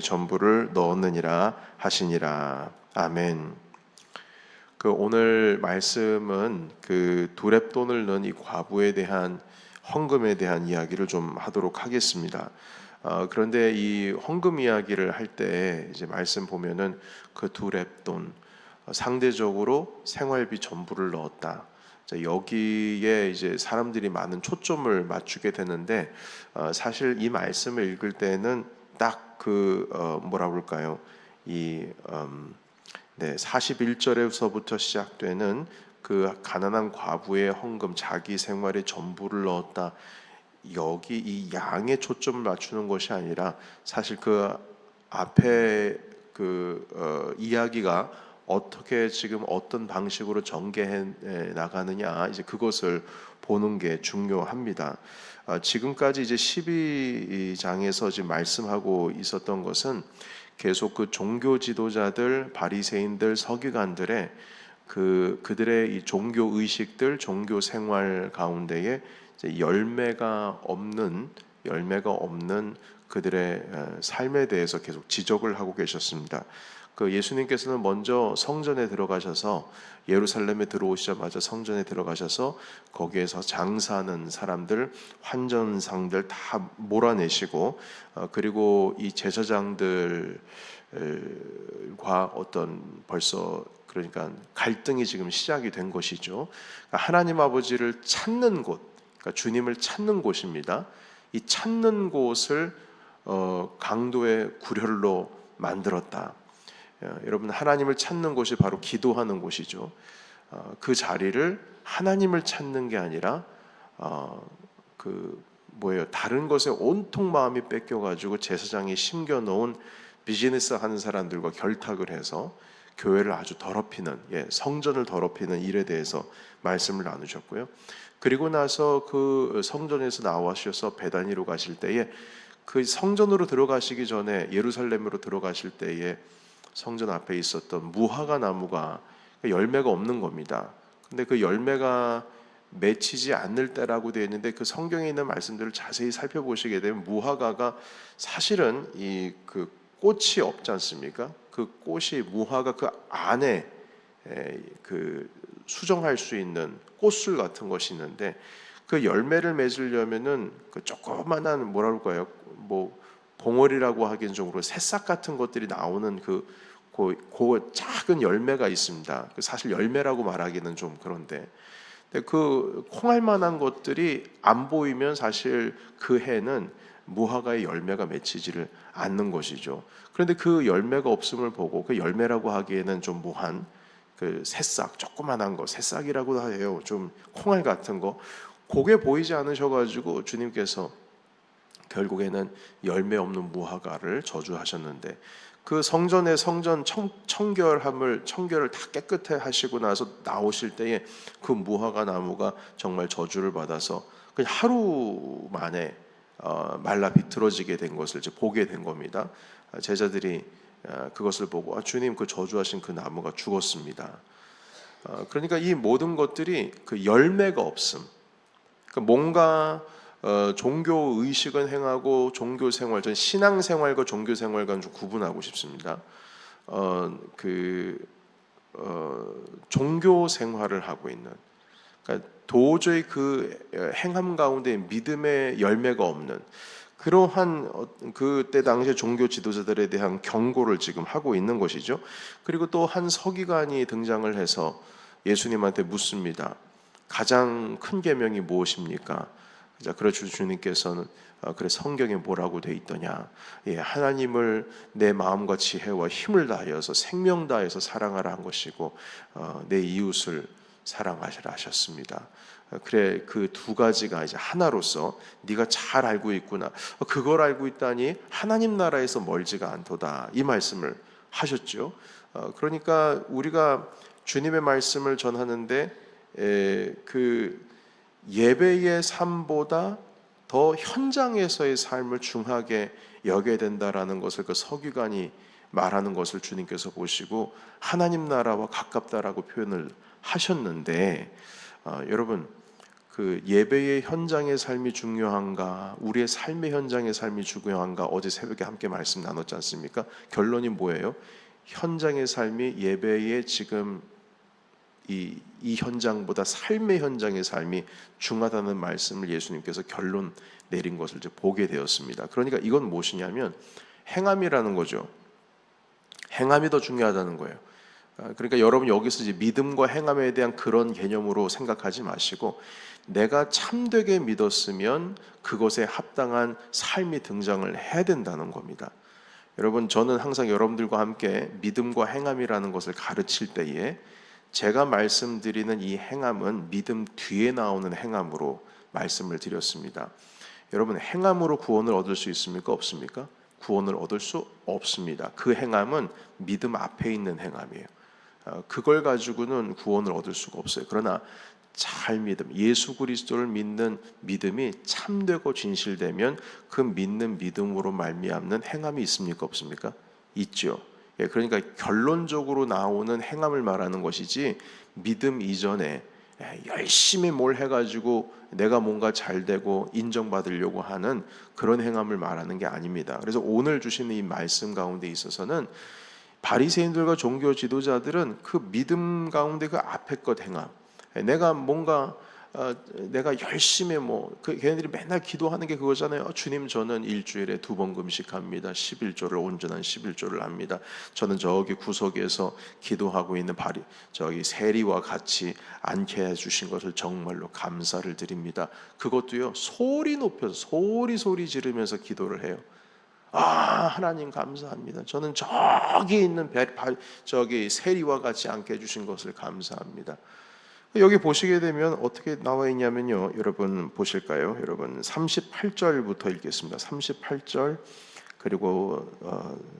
전부를 넣었느니라 하시니라. 아멘. 그 오늘 말씀은 그 두랩돈을 넣은 이 과부에 대한 헌금에 대한 이야기를 좀 하도록 하겠습니다. 어, 그런데 이 헌금 이야기를 할 때 이제 말씀 보면은 그 두랩돈 어, 상대적으로 생활비 전부를 넣었다. 자, 여기에 이제 사람들이 많은 초점을 맞추게 되는데 어, 사실 이 말씀을 읽을 때는 딱 그 어, 뭐라 그럴까요? 이 음, 네, 41절에서부터 시작되는 그 가난한 과부의 헌금 자기 생활의 전부를 넣었다. 여기 이 양에 초점을 맞추는 것이 아니라 사실 그 앞에 그 어, 이야기가 어떻게 지금 어떤 방식으로 전개해 나가느냐 이제 그것을 보는 게 중요합니다. 어, 지금까지 이제 12장에서 지금 말씀하고 있었던 것은 계속 그 종교 지도자들, 바리새인들, 서기관들의 그 그들의 이 종교 의식들, 종교 생활 가운데에 열매가 없는 열매가 없는 그들의 어, 삶에 대해서 계속 지적을 하고 계셨습니다. 그 예수님께서는 먼저 성전에 들어가셔서 예루살렘에 들어오시자마자 성전에 들어가셔서 거기에서 장사하는 사람들, 환전상들 다 몰아내시고 어, 그리고 이 제사장들과 어떤 벌써 그러니까 갈등이 지금 시작이 된 것이죠. 그러니까 하나님 아버지를 찾는 곳, 그러니까 주님을 찾는 곳입니다. 이 찾는 곳을 어, 강도의 구렬로 만들었다. 어, 여러분 하나님을 찾는 곳이 바로 기도하는 곳이죠. 어, 그 자리를 하나님을 찾는 게 아니라 어, 그 뭐예요? 다른 것에 온통 마음이 뺏겨 가지고 제사장이 심겨 놓은 비즈니스 하는 사람들과 결탁을 해서 교회를 아주 더럽히는 예, 성전을 더럽히는 일에 대해서 말씀을 나누셨고요. 그리고 나서 그 성전에서 나와셔서 베다니로 가실 때에 그 성전으로 들어가시기 전에 예루살렘으로 들어가실 때에 성전 앞에 있었던 무화과 나무가 열매가 없는 겁니다. 근데 그 열매가 맺히지 않을 때라고 되어 있는데 그 성경에 있는 말씀들을 자세히 살펴보시게 되면 무화과가 사실은 이 그 꽃이 없지 않습니까? 그 꽃이 무화과 그 안에 에, 그 수정할 수 있는 꽃술 같은 것이 있는데 그 열매를 맺으려면은 그 조그만한 뭐라 그럴까요? 뭐 봉오리라고 하기엔 좀 새싹 같은 것들이 나오는 그, 그, 그 작은 열매가 있습니다. 그 사실 열매라고 말하기는 좀 그런데 그 콩할 만한 것들이 안 보이면 사실 그 해는 무화과의 열매가 맺히지를 않는 것이죠. 그런데 그 열매가 없음을 보고 그 열매라고 하기에는 좀 뭐한 그 새싹 조그만한 거 새싹이라고 해요. 좀 콩알 같은 거 그게 보이지 않으셔가지고 주님께서 결국에는 열매 없는 무화과를 저주하셨는데 그 성전의 성전 청, 청결함을 청결을 다 깨끗해 하시고 나서 나오실 때에 그 무화과 나무가 정말 저주를 받아서 그냥 하루 만에 어, 말라 비틀어지게 된 것을 이제 보게 된 겁니다. 아, 제자들이 아, 그것을 보고 아, 주님 그 저주하신 그 나무가 죽었습니다. 어, 그러니까 이 모든 것들이 그 열매가 없음. 그러니까 뭔가 어, 종교 의식은 행하고 종교 생활, 전 신앙 생활과 종교 생활과 좀 구분하고 싶습니다. 어, 그 어, 종교 생활을 하고 있는, 그러니까 도저히 그 행함 가운데 믿음의 열매가 없는 그러한 어, 그때 당시에 종교 지도자들에 대한 경고를 지금 하고 있는 것이죠. 그리고 또 한 서기관이 등장을 해서 예수님한테 묻습니다. 가장 큰 계명이 무엇입니까? 자, 그래서 주님께서는 어, 그래 성경에 뭐라고 돼 있더냐? 예, 하나님을 내 마음과 지혜와 힘을 다하여서 생명 다해서 사랑하라 한 것이고 어, 내 이웃을 사랑하시라 하셨습니다. 어, 그래 그 두 가지가 이제 하나로서 네가 잘 알고 있구나. 어, 그걸 알고 있다니 하나님 나라에서 멀지가 않도다. 이 말씀을 하셨죠. 어, 그러니까 우리가 주님의 말씀을 전하는데 에, 그 예배의 삶보다 더 현장에서의 삶을 중하게 여겨야 된다라는 것을 그 서기관이 말하는 것을 주님께서 보시고 하나님 나라와 가깝다라고 표현을 하셨는데 어, 여러분 그그 예배의 현장의 삶이 중요한가, 우리의 삶의 현장의 삶이 중요한가 어제 새벽에 함께 말씀 나눴지 않습니까? 결론이 뭐예요? 현장의 삶이 예배의 지금 이, 이 현장보다 삶의 현장의 삶이 중하다는 말씀을 예수님께서 결론 내린 것을 이제 보게 되었습니다. 그러니까 이건 무엇이냐면 행함이라는 거죠. 행함이 더 중요하다는 거예요. 아, 그러니까 여러분 여기서 이제 믿음과 행함에 대한 그런 개념으로 생각하지 마시고 내가 참되게 믿었으면 그것에 합당한 삶이 등장을 해야 된다는 겁니다. 여러분 저는 항상 여러분들과 함께 믿음과 행함이라는 것을 가르칠 때에 제가 말씀드리는 이 행함은 믿음 뒤에 나오는 행함으로 말씀을 드렸습니다. 여러분 행함으로 구원을 얻을 수 있습니까? 없습니까? 구원을 얻을 수 없습니다. 그 행함은 믿음 앞에 있는 행함이에요. 어, 그걸 가지고는 구원을 얻을 수가 없어요. 그러나 잘 믿음, 예수 그리스도를 믿는 믿음이 참되고 진실되면 그 믿는 믿음으로 말미암는 행함이 있습니까? 없습니까? 있죠. 예, 그러니까 결론적으로 나오는 행함을 말하는 것이지 믿음 이전에 예, 열심히 뭘 해가지고 내가 뭔가 잘 되고 인정받으려고 하는 그런 행함을 말하는 게 아닙니다. 그래서 오늘 주시는 이 말씀 가운데 있어서는 바리새인들과 종교 지도자들은 그 믿음 가운데 그 앞에 것 행함, 내가 뭔가 어, 내가 열심히 뭐 그 걔네들이 맨날 기도하는 게 그거잖아요. 어, 주님 저는 일주일에 두 번 금식합니다. 11조를 온전한 11조를 합니다. 저는 저기 구석에서 기도하고 있는 바리 저기 세리와 같이 앉게 해 주신 것을 정말로 감사를 드립니다. 그것도요. 소리 높여서 소리 소리 지르면서 기도를 해요. 아 하나님 감사합니다. 저는 저기 있는 배, 저기 세리와 같이 앉게 해주신 것을 감사합니다. 여기 보시게 되면 어떻게 나와 있냐면요. 여러분 보실까요? 여러분 38절부터 읽겠습니다. 38절 그리고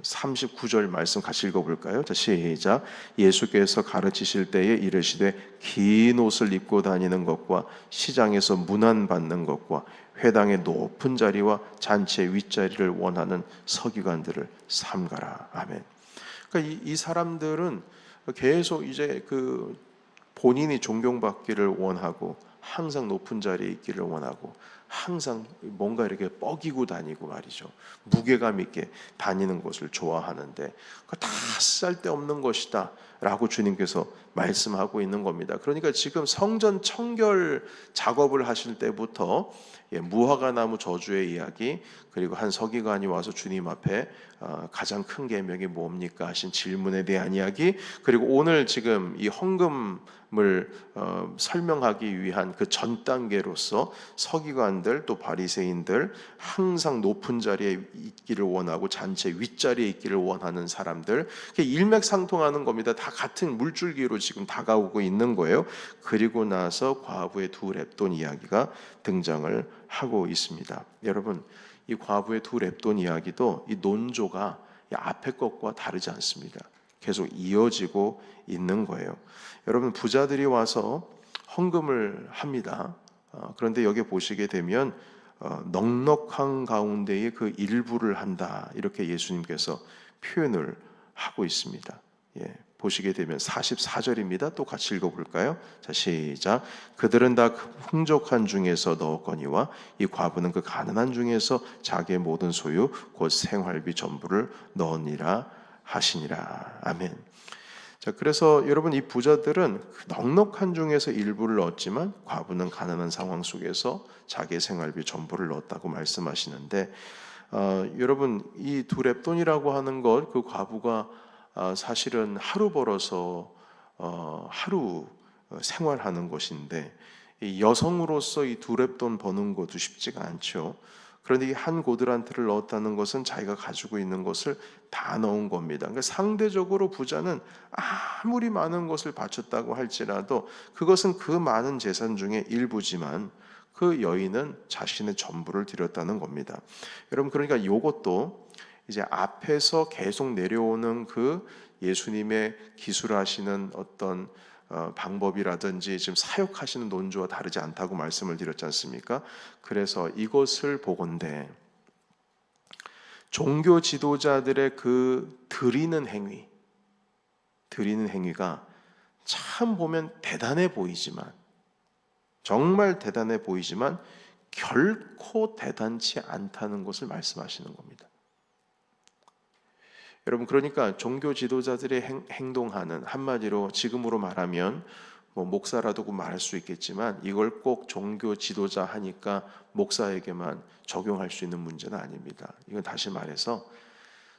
39절 어, 말씀 같이 읽어볼까요? 자 시작. 예수께서 가르치실 때에 이르시되 긴 옷을 입고 다니는 것과 시장에서 문안 받는 것과 회당의 높은 자리와 잔치의 윗자리를 원하는 서기관들을 삼가라. 아멘. 그러니까 이, 이 사람들은 계속 이제 그 본인이 존경받기를 원하고 항상 높은 자리에 있기를 원하고 항상 뭔가 이렇게 뻐기고 다니고 말이죠. 무게감 있게 다니는 것을 좋아하는데 다 쓸데없는 것이다 라고 주님께서 말씀하고 있는 겁니다. 그러니까 지금 성전 청결 작업을 하실 때부터 예, 무화과 나무 저주의 이야기 그리고 한 서기관이 와서 주님 앞에 어, 가장 큰 계명이 뭡니까 하신 질문에 대한 이야기 그리고 오늘 지금 이 헌금을 어, 설명하기 위한 그 전 단계로서 서기관들 또 바리새인들 항상 높은 자리에 있기를 원하고 잔치 윗자리에 있기를 원하는 사람들 일맥상통하는 겁니다. 다 같은 물줄기로 지금 다가오고 있는 거예요. 그리고 나서 과부의 두 랩돈 이야기가 등장을 하고 있습니다. 여러분 이 과부의 두 랩돈 이야기도 이 논조가 이 앞에 것과 다르지 않습니다. 계속 이어지고 있는 거예요. 여러분 부자들이 와서 헌금을 합니다. 어, 그런데 여기 보시게 되면 어, 넉넉한 가운데에 그 일부를 한다 이렇게 예수님께서 표현을 하고 있습니다. 예, 보시게 되면 44절입니다. 또 같이 읽어볼까요? 자, 시작. 그들은 다 풍족한 중에서 넣었거니와 이 과부는 그 가난한 중에서 자기의 모든 소유 곧 생활비 전부를 넣으니라 하시니라. 아멘. 자, 그래서 여러분 이 부자들은 넉넉한 중에서 일부를 넣었지만 과부는 가난한 상황 속에서 자기의 생활비 전부를 넣었다고 말씀하시는데 어, 여러분 이 두 랩돈이라고 하는 것 그 과부가 어, 사실은 하루 벌어서 어, 하루 어, 생활하는 것인데 여성으로서 이 두 랩돈 버는 것도 쉽지가 않죠. 그런데 이 한 고드란트를 넣었다는 것은 자기가 가지고 있는 것을 다 넣은 겁니다. 그러니까 상대적으로 부자는 아무리 많은 것을 바쳤다고 할지라도 그것은 그 많은 재산 중에 일부지만 그 여인은 자신의 전부를 드렸다는 겁니다. 여러분 그러니까 이것도 이제 앞에서 계속 내려오는 그 예수님의 기술하시는 어떤 어, 방법이라든지 지금 사역하시는 논조와 다르지 않다고 말씀을 드렸지 않습니까? 그래서 이것을 보건대 종교 지도자들의 그 드리는 행위, 드리는 행위가 참 보면 대단해 보이지만 정말 대단해 보이지만 결코 대단치 않다는 것을 말씀하시는 겁니다. 여러분 그러니까 종교 지도자들의 행, 행동하는 한마디로 지금으로 말하면 뭐 목사라도 말할 수 있겠지만 이걸 꼭 종교 지도자 하니까 목사에게만 적용할 수 있는 문제는 아닙니다. 이건 다시 말해서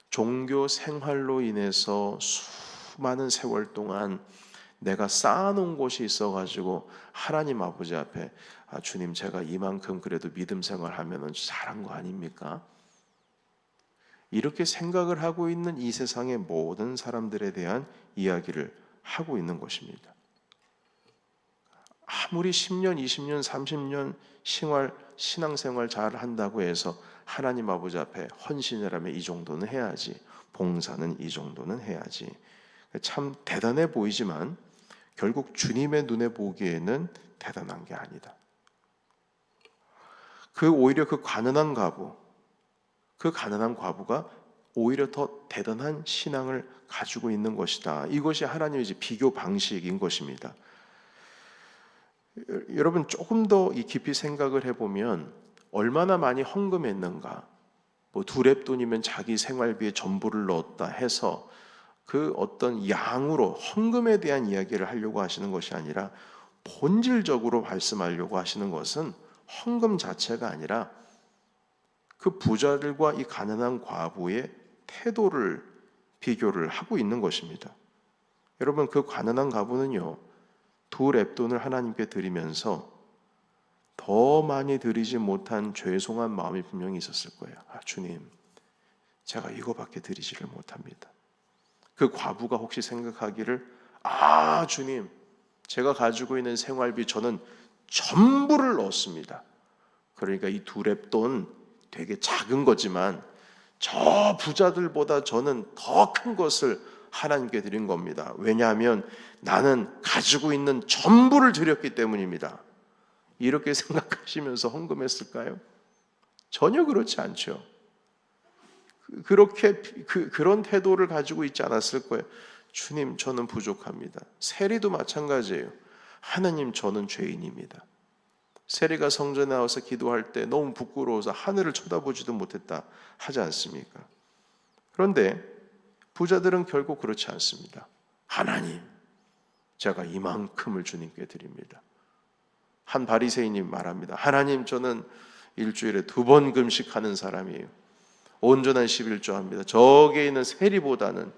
종교 생활로 인해서 수많은 세월 동안 내가 쌓아놓은 곳이 있어가지고 하나님 아버지 앞에 아, 주님 제가 이만큼 그래도 믿음 생활하면은 잘한 거 아닙니까? 이렇게 생각을 하고 있는 이 세상의 모든 사람들에 대한 이야기를 하고 있는 것입니다. 아무리 10년, 20년, 30년 생활 신앙생활 잘 한다고 해서 하나님 아버지 앞에 헌신을 하면 이 정도는 해야지. 봉사는 이 정도는 해야지. 참 대단해 보이지만 결국 주님의 눈에 보기에는 대단한 게 아니다. 그 오히려 그 가난한 과부, 그 가난한 과부가 오히려 더 대단한 신앙을 가지고 있는 것이다. 이것이 하나님의 비교 방식인 것입니다. 여러분 조금 더 이 깊이 생각을 해보면 얼마나 많이 헌금했는가, 뭐 두랩돈이면 자기 생활비에 전부를 넣었다 해서 그 어떤 양으로 헌금에 대한 이야기를 하려고 하시는 것이 아니라 본질적으로 말씀하려고 하시는 것은 헌금 자체가 아니라 그 부자들과 이 가난한 과부의 태도를 비교를 하고 있는 것입니다. 여러분 그 가난한 과부는요 두 랩돈을 하나님께 드리면서 더 많이 드리지 못한 죄송한 마음이 분명히 있었을 거예요. 아, 주님, 제가 이거밖에 드리지를 못합니다. 그 과부가 혹시 생각하기를 아, 주님, 제가 가지고 있는 생활비 저는 전부를 넣었습니다. 그러니까 이 두 랩돈 되게 작은 거지만 저 부자들보다 저는 더 큰 것을 하나님께 드린 겁니다. 왜냐하면 나는 가지고 있는 전부를 드렸기 때문입니다. 이렇게 생각하시면서 헌금했을까요? 전혀 그렇지 않죠. 그렇게 그, 그런 태도를 가지고 있지 않았을 거예요. 주님, 저는 부족합니다. 세리도 마찬가지예요. 하나님, 저는 죄인입니다. 세리가 성전에 나와서 기도할 때 너무 부끄러워서 하늘을 쳐다보지도 못했다 하지 않습니까? 그런데 부자들은 결국 그렇지 않습니다. 하나님, 제가 이만큼을 주님께 드립니다. 한 바리새인이 말합니다. 하나님, 저는 일주일에 두 번 금식하는 사람이에요. 온전한 11조 합니다. 저게 있는 세리보다는 아,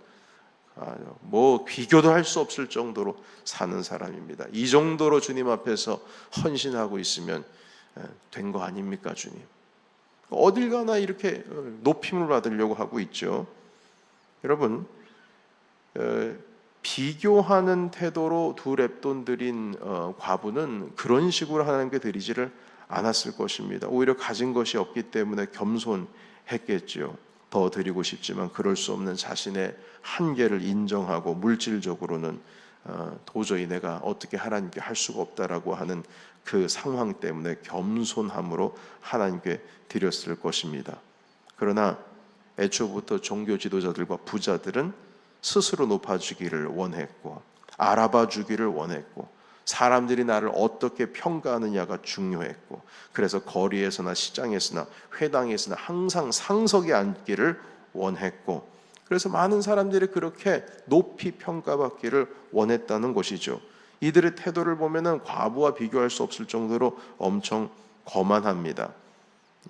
뭐 비교도 할 수 없을 정도로 사는 사람입니다. 이 정도로 주님 앞에서 헌신하고 있으면 된 거 아닙니까, 주님? 어딜 가나 이렇게 어, 높임을 받으려고 하고 있죠. 여러분, 어, 비교하는 태도로 두 랩돈 드린 어, 과부는 그런 식으로 하나님께 드리지를 않았을 것입니다. 오히려 가진 것이 없기 때문에 겸손했겠죠. 더 드리고 싶지만 그럴 수 없는 자신의 한계를 인정하고 물질적으로는 어, 도저히 내가 어떻게 하나님께 할 수가 없다라고 하는 그 상황 때문에 겸손함으로 하나님께 드렸을 것입니다. 그러나 애초부터 종교 지도자들과 부자들은 스스로 높아주기를 원했고 알아봐 주기를 원했고 사람들이 나를 어떻게 평가하느냐가 중요했고 그래서 거리에서나 시장에서나 회당에서나 항상 상석에 앉기를 원했고 그래서 많은 사람들이 그렇게 높이 평가받기를 원했다는 것이죠. 이들의 태도를 보면은 과부와 비교할 수 없을 정도로 엄청 거만합니다.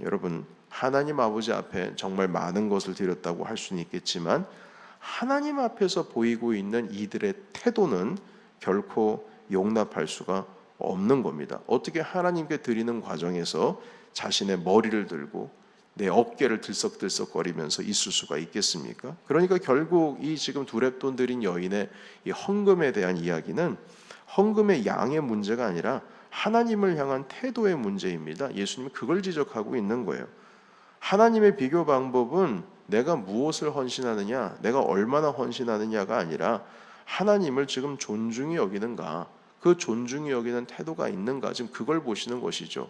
여러분 하나님 아버지 앞에 정말 많은 것을 드렸다고 할 수는 있겠지만 하나님 앞에서 보이고 있는 이들의 태도는 결코 용납할 수가 없는 겁니다. 어떻게 하나님께 드리는 과정에서 자신의 머리를 들고 내 어깨를 들썩들썩거리면서 있을 수가 있겠습니까? 그러니까 결국 이 지금 두랩돈 들인 여인의 이 헌금에 대한 이야기는 헌금의 양의 문제가 아니라 하나님을 향한 태도의 문제입니다. 예수님이 그걸 지적하고 있는 거예요. 하나님의 비교 방법은 내가 무엇을 헌신하느냐, 내가 얼마나 헌신하느냐가 아니라 하나님을 지금 존중히 여기는가, 그 존중히 여기는 태도가 있는가, 지금 그걸 보시는 것이죠.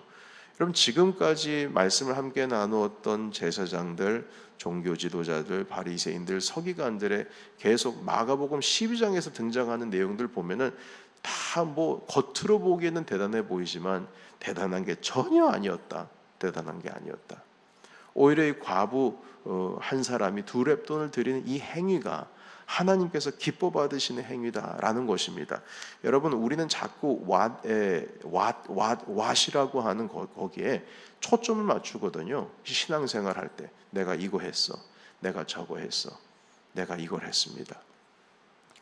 여러분 지금까지 말씀을 함께 나누었던 제사장들, 종교 지도자들, 바리새인들, 서기관들의 계속 마가복음 12장에서 등장하는 내용들 보면은 다 뭐 겉으로 보기에는 대단해 보이지만 대단한 게 전혀 아니었다. 대단한 게 아니었다. 오히려 이 과부 어, 한 사람이 두 랩돈을 드리는 이 행위가 하나님께서 기뻐 받으시는 행위다라는 것입니다. 여러분 우리는 자꾸 왓에 왓, 왓, 왓이라고 하는 거, 거기에 초점을 맞추거든요. 신앙생활 할 때 내가 이거 했어, 내가 저거 했어, 내가 이걸 했습니다.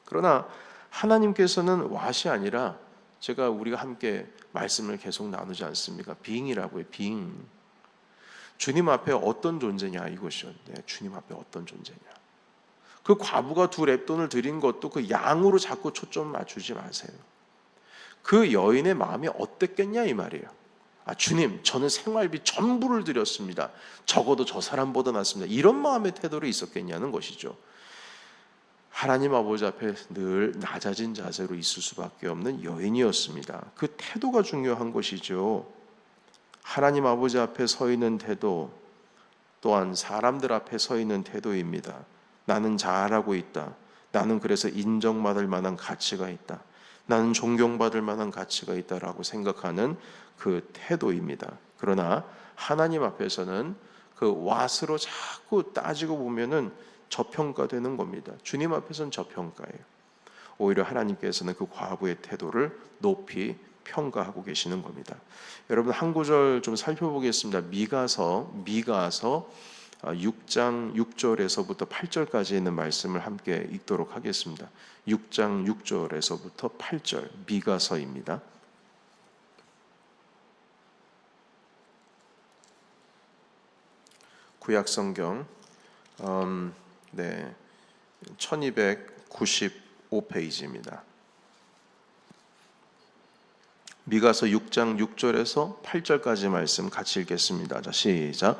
그러나 하나님께서는 왓이 아니라 제가 우리가 함께 말씀을 계속 나누지 않습니까? 빙이라고요, 빙. 주님 앞에 어떤 존재냐 이것이요. 네, 주님 앞에 어떤 존재냐. 그 과부가 두 랩돈을 드린 것도 그 양으로 자꾸 초점 맞추지 마세요. 그 여인의 마음이 어땠겠냐 이 말이에요. 아 주님, 저는 생활비 전부를 드렸습니다. 적어도 저 사람보다 낫습니다. 이런 마음의 태도로 있었겠냐는 것이죠. 하나님 아버지 앞에 늘 낮아진 자세로 있을 수밖에 없는 여인이었습니다. 그 태도가 중요한 것이죠. 하나님 아버지 앞에 서 있는 태도 또한 사람들 앞에 서 있는 태도입니다. 나는 잘하고 있다. 나는 그래서 인정받을 만한 가치가 있다. 나는 존경받을 만한 가치가 있다라고 생각하는 그 태도입니다. 그러나 하나님 앞에서는 그 왓으로 자꾸 따지고 보면은 저평가되는 겁니다. 주님 앞에서는 저평가예요. 오히려 하나님께서는 그 과부의 태도를 높이 평가하고 계시는 겁니다. 여러분 한 구절 좀 살펴보겠습니다. 미가서 미가서 6장 6절에서부터 8절까지 있는 말씀을 함께 읽도록 하겠습니다. 6장 6절에서부터 8절 미가서입니다. 구약 성경 음, 네. 1295페이지입니다. 미가서 6장 6절에서 8절까지 말씀 같이 읽겠습니다. 자, 시작.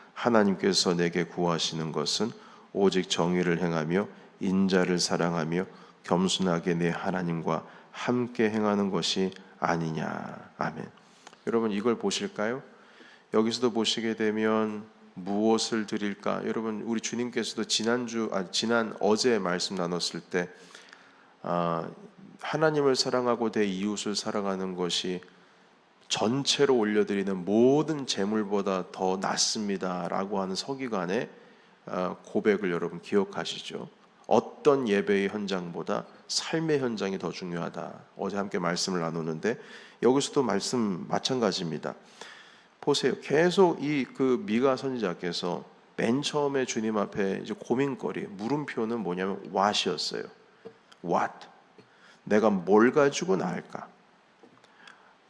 하나님께서 내게 구하시는 것은 오직 정의를 행하며 인자를 사랑하며 겸손하게 내 하나님과 함께 행하는 것이 아니냐. 아멘. 여러분 이걸 보실까요? 여기서도 보시게 되면 무엇을 드릴까? 여러분 우리 주님께서도 지난주 아 지난 어제 말씀 나눴을 때 아, 하나님을 사랑하고 내 이웃을 사랑하는 것이 전체로 올려드리는 모든 재물보다 더 낫습니다라고 하는 서기관의 아, 고백을 여러분 기억하시죠? 어떤 예배의 현장보다 삶의 현장이 더 중요하다. 어제 함께 말씀을 나누는데 여기서도 말씀 마찬가지입니다. 보세요. 계속 이 그 미가 선지자께서 맨 처음에 주님 앞에 이제 고민거리, 물음표는 뭐냐면 what이었어요. what. 내가 뭘 가지고 나을까?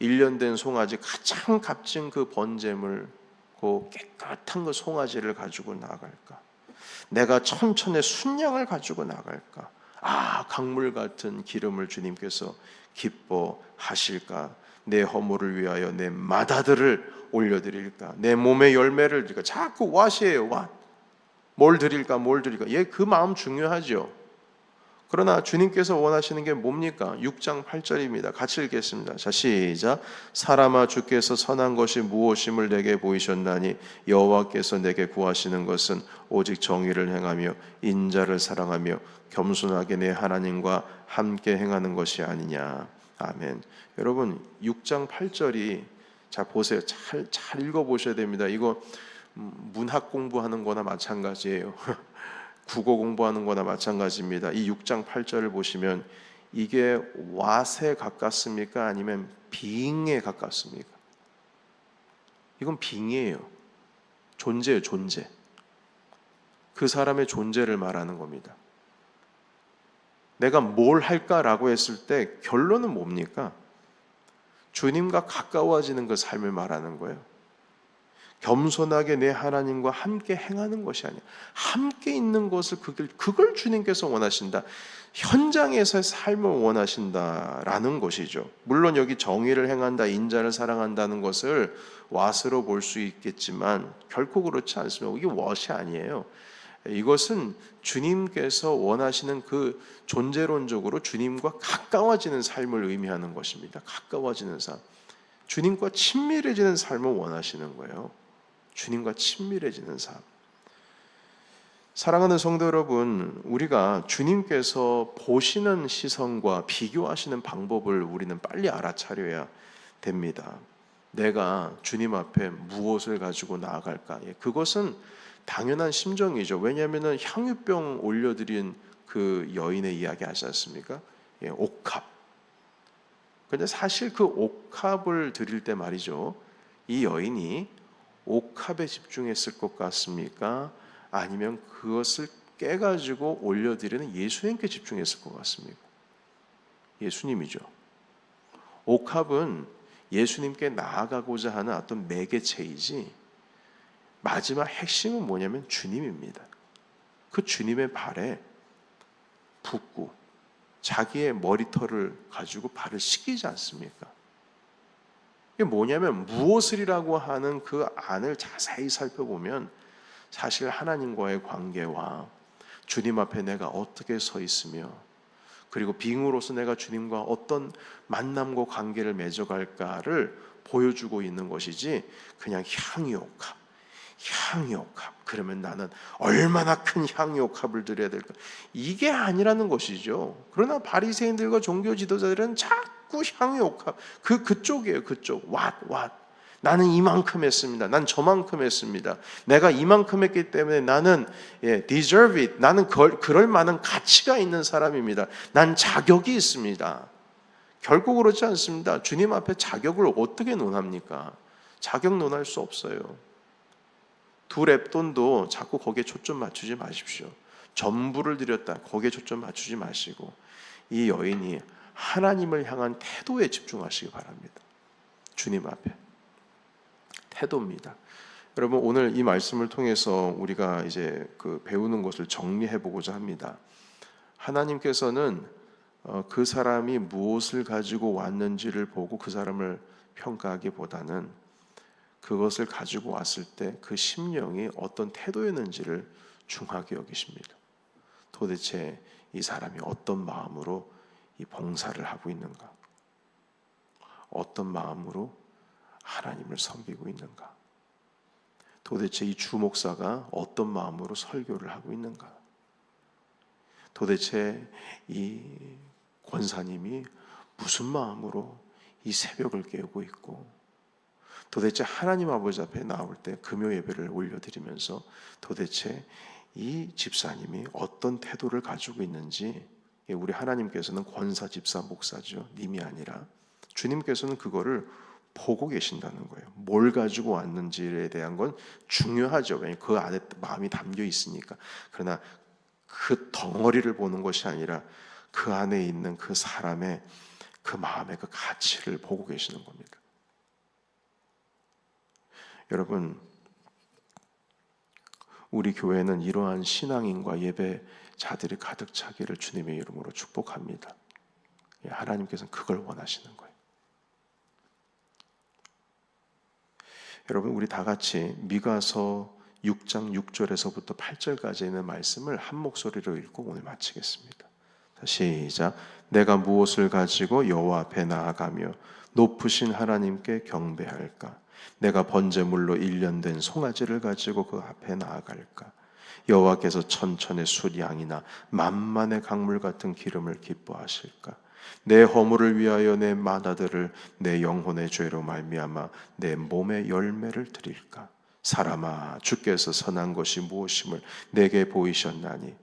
1년 된 송아지 가장 값진 그 번제물, 그 깨끗한 그 송아지를 가지고 나갈까? 내가 천천의 순양을 가지고 나갈까? 아, 강물 같은 기름을 주님께서 기뻐하실까? 내 허물을 위하여 내 마다들을 올려드릴까? 내 몸의 열매를 드릴까? 자꾸 왓이에요, 왓. 뭘 드릴까? 뭘 드릴까? 예, 그 마음 중요하죠. 그러나 주님께서 원하시는 게 뭡니까? 6장 8절입니다. 같이 읽겠습니다. 자, 시작. 사람아 주께서 선한 것이 무엇임을 내게 보이셨나니 여호와께서 내게 구하시는 것은 오직 정의를 행하며 인자를 사랑하며 겸손하게 내 하나님과 함께 행하는 것이 아니냐. 아멘. 여러분 6장 8절이 자 보세요. 잘 잘 읽어 보셔야 됩니다. 이거 음, 문학 공부하는 거나 마찬가지예요. 국어 공부하는 거나 마찬가지입니다. 이 6장 8절을 보시면 이게 왓에 가깝습니까? 아니면 빙에 가깝습니까? 이건 빙이에요. 존재예요, 존재. 그 사람의 존재를 말하는 겁니다. 내가 뭘 할까라고 했을 때 결론은 뭡니까? 주님과 가까워지는 그 삶을 말하는 거예요. 겸손하게 내 하나님과 함께 행하는 것이 아니야. 함께 있는 것을 그걸 그걸 주님께서 원하신다. 현장에서의 삶을 원하신다라는 것이죠. 물론 여기 정의를 행한다, 인자를 사랑한다는 것을 왓으로 볼 수 있겠지만 결코 그렇지 않습니다. 이게 왓이 아니에요. 이것은 주님께서 원하시는 그 존재론적으로 주님과 가까워지는 삶을 의미하는 것입니다. 가까워지는 삶. 주님과 친밀해지는 삶을 원하시는 거예요. 주님과 친밀해지는 삶. 사랑하는 성도 여러분, 우리가 주님께서 보시는 시선과 비교하시는 방법을 우리는 빨리 알아차려야 됩니다. 내가 주님 앞에 무엇을 가지고 나아갈까? 예, 그것은 당연한 심정이죠. 왜냐하면 향유병 올려드린 그 여인의 이야기 하지 않습니까? 예, 옥합. 근데 사실 그 옥합을 드릴 때 말이죠. 이 여인이 옥합에 집중했을 것 같습니까? 아니면 그것을 깨가지고 올려드리는 예수님께 집중했을 것 같습니까? 예수님이죠. 옥합은 예수님께 나아가고자 하는 어떤 매개체이지 마지막 핵심은 뭐냐면 주님입니다. 그 주님의 발에 붓고 자기의 머리털을 가지고 발을 씻기지 않습니까? 이게 뭐냐면 무엇을이라고 하는 그 안을 자세히 살펴보면 사실 하나님과의 관계와 주님 앞에 내가 어떻게 서 있으며 그리고 빙으로서 내가 주님과 어떤 만남과 관계를 맺어갈까를 보여주고 있는 것이지 그냥 향유옥합, 향유옥합. 그러면 나는 얼마나 큰 향유옥합을 드려야 될까? 이게 아니라는 것이죠. 그러나 바리새인들과 종교 지도자들은 자꾸 향유옥합 그 그쪽이에요. 그쪽 왓 왓. 나는 이만큼 했습니다. 난 저만큼 했습니다. 내가 이만큼 했기 때문에 나는 예, deserve it. 나는 걸, 그럴 만한 가치가 있는 사람입니다. 난 자격이 있습니다. 결국 그렇지 않습니다. 주님 앞에 자격을 어떻게 논합니까? 자격 논할 수 없어요. 두 랩돈도 자꾸 거기에 초점 맞추지 마십시오. 전부를 드렸다. 거기에 초점 맞추지 마시고 이 여인이 하나님을 향한 태도에 집중하시기 바랍니다. 주님 앞에. 태도입니다. 여러분 오늘 이 말씀을 통해서 우리가 이제 그 배우는 것을 정리해 보고자 합니다. 하나님께서는 어, 그 사람이 무엇을 가지고 왔는지를 보고 그 사람을 평가하기보다는 그것을 가지고 왔을 때 그 심령이 어떤 태도였는지를 중하게 여기십니다. 도대체 이 사람이 어떤 마음으로 이 봉사를 하고 있는가? 어떤 마음으로 하나님을 섬기고 있는가? 도대체 이 주목사가 어떤 마음으로 설교를 하고 있는가? 도대체 이 권사님이 무슨 마음으로 이 새벽을 깨우고 있고 도대체 하나님 아버지 앞에 나올 때 금요 예배를 올려드리면서 도대체 이 집사님이 어떤 태도를 가지고 있는지 우리 하나님께서는 권사 집사 목사죠 님이 아니라 주님께서는 그거를 보고 계신다는 거예요. 뭘 가지고 왔는지에 대한 건 중요하죠. 왜냐하면 그 안에 마음이 담겨 있으니까. 그러나 그 덩어리를 보는 것이 아니라 그 안에 있는 그 사람의 그 마음의 그 가치를 보고 계시는 겁니다. 여러분, 우리 교회는 이러한 신앙인과 예배 자들이 가득 차기를 주님의 이름으로 축복합니다. 예, 하나님께서는 그걸 원하시는 거예요. 여러분 우리 다 같이 미가서 6장 6절에서부터 8절까지 있는 말씀을 한 목소리로 읽고 오늘 마치겠습니다. 시작. 내가 무엇을 가지고 여호와 앞에 나아가며 높으신 하나님께 경배할까? 내가 번제물로 일련된 송아지를 가지고 그 앞에 나아갈까? 여호와께서 천천의 숫 양이나 만만의 강물 같은 기름을 기뻐하실까? 내 허물을 위하여 내 마다들을 내 영혼의 죄로 말미암아 내 몸의 열매를 드릴까? 사람아 주께서 선한 것이 무엇임을 내게 보이셨나니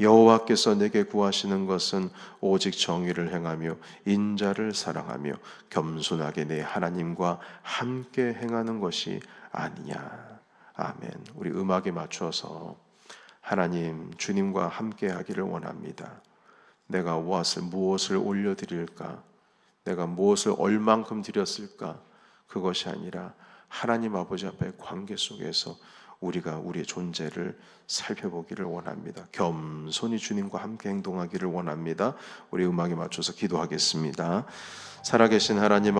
여호와께서 내게 구하시는 것은 오직 정의를 행하며 인자를 사랑하며 겸손하게 내 하나님과 함께 행하는 것이 아니냐. 아멘. 우리 음악에 맞춰서 하나님 주님과 함께 하기를 원합니다. 내가 무엇을 무엇을 올려드릴까? 내가 무엇을 얼만큼 드렸을까? 그것이 아니라 하나님 아버지 앞에 관계 속에서 우리가 우리의 존재를 살펴보기를 원합니다. 겸손히 주님과 함께 행동하기를 원합니다. 우리 음악에 맞춰서 기도하겠습니다. 살아계신 하나님